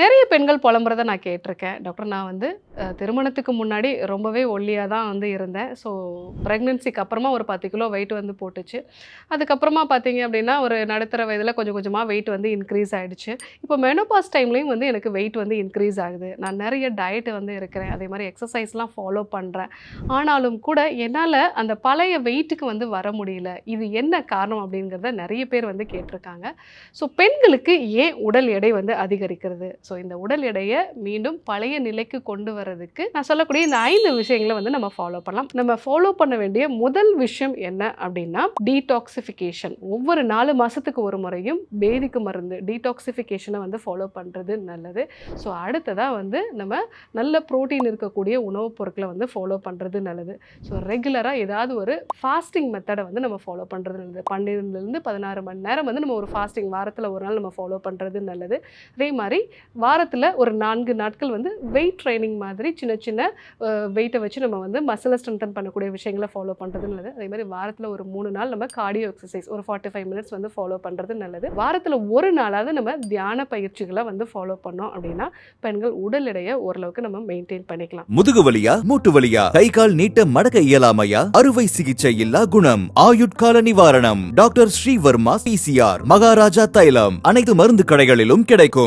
நிறைய பெண்கள் புலம்புறத நான் கேட்டிருக்கேன். டாக்டர் நான் வந்து திருமணத்துக்கு முன்னாடி ரொம்பவே ஒல்லியாக தான் வந்து இருந்தேன். ஸோ ப்ரெக்னென்சிக்கு அப்புறமா ஒரு பத்து கிலோ வெயிட் வந்து போட்டுச்சு. அதுக்கப்புறமா பார்த்தீங்க அப்படின்னா ஒரு நடுத்தர வயதில் கொஞ்சம் கொஞ்சமாக வெயிட் வந்து இன்க்ரீஸ் ஆகிடுச்சு இப்போ மெனோபாஸ் டைம்லேயும் வந்து எனக்கு வெயிட் வந்து இன்க்ரீஸ் ஆகுது. நான் நிறைய டயட் வந்து இருக்கிறேன். அதே மாதிரி எக்ஸசைஸ்லாம் ஃபாலோ பண்ணுறேன் ஆனாலும் கூட என்னால் அந்த பழைய வெயிட்டுக்கு வந்து வர முடியல. இது என்ன காரணம் அப்படிங்கிறத நிறைய பேர் வந்து கேட்டிருக்காங்க. ஸோ பெண்களுக்கு ஏன் உடல் எடை வந்து அதிகரிக்கிறது? ஸோ இந்த உடல் எடையை மீண்டும் பழைய நிலைக்கு கொண்டு வரதுக்கு நான் சொல்லக்கூடிய இந்த ஐந்து விஷயங்களை வந்து நம்ம ஃபாலோ பண்ணலாம். நம்ம ஃபாலோ பண்ண வேண்டிய முதல் விஷயம் என்ன அப்படின்னா டீடாக்சிஃபிகேஷன் ஒவ்வொரு நாலு மாதத்துக்கு ஒரு முறையும் பேதிக்கு மருந்து டீடாக்சிஃபிகேஷனை வந்து ஃபாலோ பண்ணுறது நல்லது. ஸோ அடுத்ததாக வந்து நம்ம நல்ல ப்ரோட்டீன் இருக்கக்கூடிய உணவுப் பொருட்களை வந்து ஃபாலோ பண்ணுறது நல்லது. ஸோ ரெகுலராக ஏதாவது ஒரு ஃபாஸ்டிங் மெத்தடை வந்து நம்ம ஃபாலோ பண்ணுறது நல்லது. பன்னிரெண்டுலேருந்து பதினாறு மணி நேரம் வந்து நம்ம ஒரு ஃபாஸ்டிங் வாரத்தில் ஒரு நாள் நம்ம ஃபாலோ பண்ணுறது நல்லது. அதே மாதிரி வாரத்தில் ஒரு நான்கு நாட்கள் வந்து வெயிட் ட்ரைனிங் மாதிரி சின்ன சின்ன வெயிட்டை வச்சு நம்ம வந்து மசிலை ஸ்ட்ரென்தன் பண்ணக்கூடிய விஷயங்களை ஃபாலோ பண்ணுறது நல்லது அதே மாதிரி வாரத்தில் ஒரு மூணு நாள் நம்ம கார்டியோ எக்ஸசைஸ் ஒரு ஃபார்ட்டி ஃபைவ் மினிட்ஸ் வந்து ஃபாலோ பண்ணுறது நல்லது. வாரத்தில் ஒரு நாளாவது நம்ம தியான பயிற்சிகளை வந்து ஃபாலோ பண்ணோம் அப்படின்னா பெண்கள் உடல் எடையை ஓரளவுக்கு நம்ம மெயின்டைன் பண்ணிக்கலாம். முதுகு வலியா மூட்டு வலியா கை கால் நீட்ட மடக்க இயலாமையா அறுவை சிகிச்சை இல்லா குணம் ஆயுட்கால நிவாரணம். டாக்டர் ஸ்ரீவர்மா பிசிஆர் மகாராஜா தைலம் அனைத்து மருந்து கடைகளிலும் கிடைக்கும்.